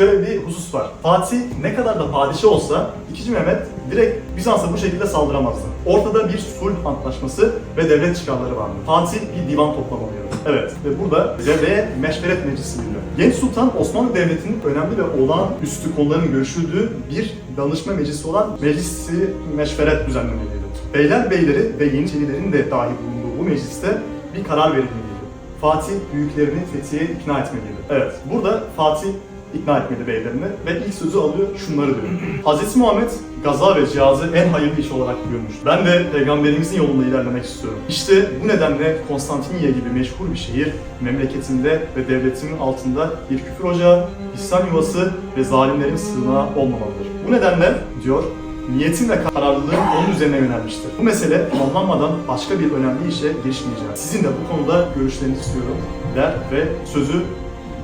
şöyle bir husus var. Fatih ne kadar da padişah olsa 2. Mehmet direkt Bizans'a bu şekilde saldıramazdı. Ortada bir sulh antlaşması ve devlet çıkarları vardı. Fatih bir divan toplamalıydı. Evet ve burada devreye meşveret meclisi giriyor. Genç Sultan Osmanlı Devleti'nin önemli ve olağanüstü konuların görüşüldüğü bir danışma meclisi olan Meclisi Meşveret düzenlemeliydi. Beyler beyleri ve Yeniçerilerin de dahi bulunduğu bu mecliste bir karar verilmeliydi. Fatih büyüklerini Fethiye'ye ikna etmeliydi. Evet, burada Fatih ikna etmeli beylerini ve ilk sözü alıyor şunları diyor. Hz. Muhammed gaza ve cihazı en hayırlı iş olarak görmüş. Ben de peygamberimizin yolunda ilerlemek istiyorum. İşte bu nedenle Konstantiniye gibi meşhur bir şehir memleketinde ve devletimin altında bir küfür ocağı, İslam yuvası ve zalimlerin sığınağı olmamalıdır. Bu nedenle diyor Niyetim ve kararlılığım onun üzerine yönelmiştir. Bu mesele tamamlanmadan başka bir önemli işe girişmeyeceğim. Sizin de bu konuda görüşlerinizi istiyorum der ve sözü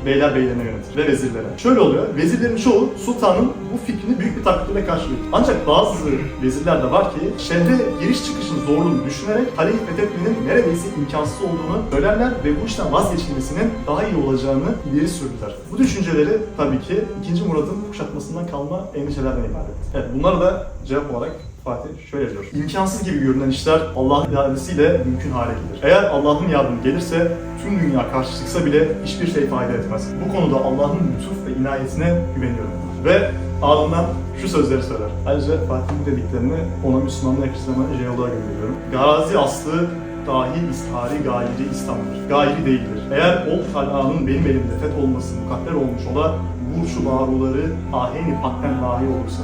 beyler beylerine yönetir ve vezirlere. Şöyle oluyor, vezirlerin çoğu sultanın bu fikrini büyük bir takdirle karşılıyor. Ancak bazı vezirler de var ki şehre giriş çıkışın zorluğunu düşünerek kaleyi fethetmenin neredeyse imkansız olduğunu söylerler ve bu işten vazgeçilmesinin daha iyi olacağını ileri sürdüler. Bu düşünceleri tabii ki 2. Murad'ın kuşatmasından kalma endişelerden ibaret. Evet bunları da cevap olarak Fatih şöyle diyor. İmkansız gibi görünen işler Allah'ın iradesiyle mümkün hale gelir. Eğer Allah'ın yardımı gelirse tüm dünya karşı çıksa bile hiçbir şey fayda etmez. Bu konuda Allah'ın lütuf ve inayetine güveniyorum. Ve ardından şu sözleri söyler. Ayrıca Fatih'in dediklerini ona Müslümanlığa yakıştırma jeoloğa gönderiyorum. Gazi aslı dahi istihari gayri İslam'dır. Gayri değildir. Eğer o kal'anın benim elimde feth olması mukadder olmuş ola vur şu baruları aheni pakken dahi olursa.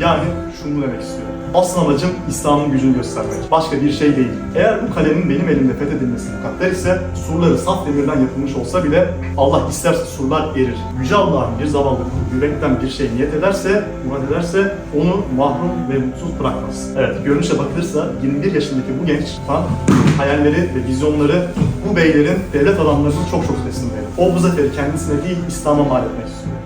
Yani şunu demek istiyorum. Asıl amacım İslam'ın gücünü göstermek. Başka bir şey değil. Eğer bu kalenin benim elimde fethedilmesi mukadder ise surları saf demirden yapılmış olsa bile Allah isterse surlar erir. Yüce Allah'ın bir zavallı yürekten bir şey niyet ederse, murad ederse onu mahrum ve mutsuz bırakmaz. Evet, görünüşe bakılırsa 21 yaşındaki bu genç sultan hayalleri ve vizyonları bu beylerin devlet adamlarının çok çok ötesindeydi. O bu zaferi kendisine değil İslam'a mal etmek istiyor.